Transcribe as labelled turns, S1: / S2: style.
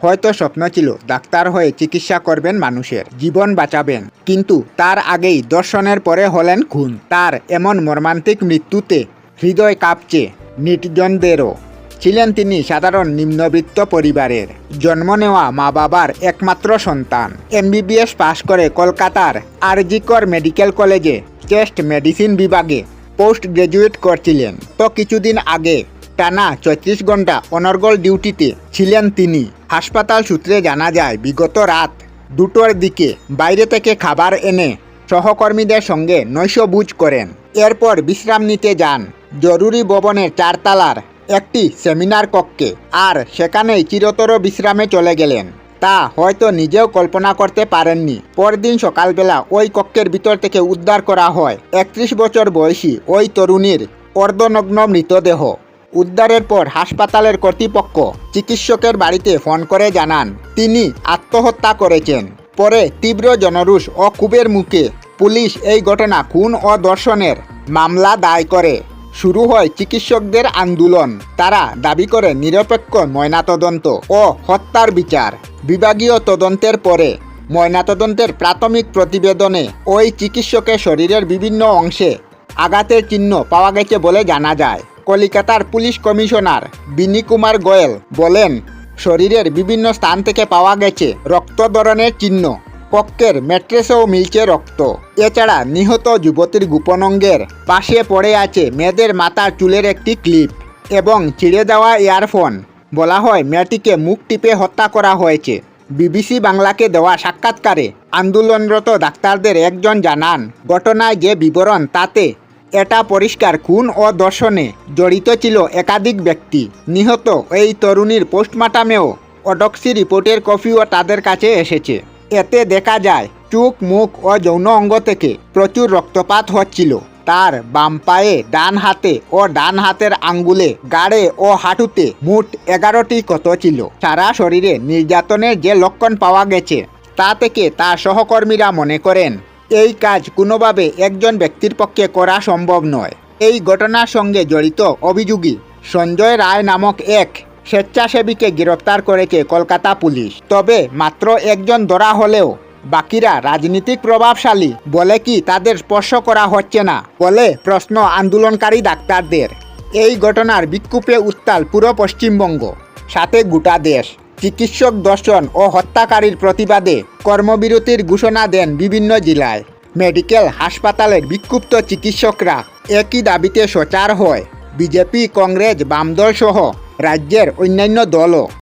S1: হয়তো স্বপ্ন ছিল, ডাক্তার হয়ে চিকিৎসা করবেন মানুষের, জীবন বাঁচাবেন। কিন্তু তার আগেই দর্শনের পরে হলেন খুন। তার এমন মর্মান্তিক মৃত্যুতে হৃদয় কাঁপছে নিটজনদেরও। ছিলেন তিনি সাধারণ নিম্নবিত্ত পরিবারের। জন্ম নেওয়া মা বাবার একমাত্র সন্তান। এমবিবিএস পাশ করে কলকাতার আরজিকর মেডিকেল কলেজে চেস্ট মেডিসিন বিভাগে পোস্ট গ্রাজুয়েট করছিলেন। তো কিছুদিন আগে টানা চৌত্রিশ ঘণ্টা অনর্গল ডিউটিতে ছিলেন তিনি। হাসপাতাল সূত্রে জানা যায়, বিগত রাত দুটোর দিকে বাইরে থেকে খাবার এনে সহকর্মীদের সঙ্গে নৈশ নৈশভোজ করেন। এরপর বিশ্রাম নিতে যান। জরুরি ভবনের চারতলার একটি সেমিনার কক্ষে আর সেখানেই চিরতর বিশ্রামে চলে গেলেন। তা হয়তো নিজেও কল্পনা করতে পারেননি। পরদিন সকালবেলা ওই কক্ষের ভিতর থেকে উদ্ধার করা হয় একত্রিশ বছর বয়সী ওই তরুণীর অর্ধনগ্ন মৃতদেহ। উদ্ধারের পর হাসপাতালের কর্তৃপক্ষ চিকিৎসকের বাড়িতে ফোন করে জানান, তিনি আত্মহত্যা করেছেন। পরে তীব্র জনরুষ ও ক্ষোভের মুখে পুলিশ এই ঘটনা খুন ও দর্শনের মামলা দায় করে। শুরু হয় চিকিৎসকদের আন্দোলন। তারা দাবি করে নিরপেক্ষ ময়নাতদন্ত ও হত্যার বিচার। বিভাগীয় তদন্তের পরে ময়নাতদন্তের প্রাথমিক প্রতিবেদনে ওই চিকিৎসকের শরীরের বিভিন্ন অংশে আঘাতের চিহ্ন পাওয়া গেছে বলে জানা যায়। কলিকাতার পুলিশ কমিশনার বিনি কুমার গোয়েল বলেন, শরীরের বিভিন্ন স্থান থেকে পাওয়া গেছে রক্ত ধরনের চিহ্ন, কক্ষের ম্যাট্রেসেও মিলছে রক্ত। এছাড়া নিহত যুবতীর গোপন অঙ্গের পাশে পড়ে আছে মেয়েদের মাথার চুলের একটি ক্লিপ এবং ছিঁড়ে দেওয়া ইয়ারফোন। বলা হয়, মেয়েটিকে মুখ টিপে হত্যা করা হয়েছে। বিবিসি বাংলাকে দেওয়া সাক্ষাৎকারে আন্দোলনরত ডাক্তারদের একজন জানান, ঘটনায় যে বিবরণ তাতে এটা পরিষ্কার খুন ও দর্শনে জড়িত ছিল একাধিক ব্যক্তি। নিহত এই তরুণীর পোস্টমার্টামেও অডক্সি রিপোর্টের কপিও তাদের কাছে এসেছে। এতে দেখা যায়, চোখ, মুখ ও যৌন অঙ্গ থেকে প্রচুর রক্তপাত হচ্ছিল। তার বাম পায়ে ডান হাতে ও ডান হাতের আঙ্গুলে, গাড়ে ও হাঁটুতে মোট এগারোটি ক্ষত ছিল? সারা শরীরে নির্যাতনের যে লক্ষণ পাওয়া গেছে, তা থেকে তার সহকর্মীরা মনে করেন এই কাজ কোনোভাবে একজন ব্যক্তির পক্ষে করা সম্ভব নয়। এই ঘটনার সঙ্গে জড়িত অভিযোগী সঞ্জয় রায় নামক এক স্বেচ্ছাসেবীকে গ্রেপ্তার করেছে কলকাতা পুলিশ। তবে মাত্র একজন ধরা হলেও বাকিরা রাজনীতিক প্রভাবশালী বলে কি তাদের স্পর্শ করা হচ্ছে না বলে প্রশ্ন আন্দোলনকারী ডাক্তারদের। এই ঘটনার বিক্ষোভে উত্তাল পুরো পশ্চিমবঙ্গ, সাথে গোটা দেশ। চিকিৎসক দর্শন ও হত্যাকারীর প্রতিবাদে কর্মবিরতির ঘোষণা দেন বিভিন্ন জেলায়। মেডিকেল হাসপাতালের বিক্ষুব্ধ চিকিৎসকরা একই দাবিতে সোচার হয়। বিজেপি, কংগ্রেস বামদল সহ রাজ্যের অন্যান্য দলও।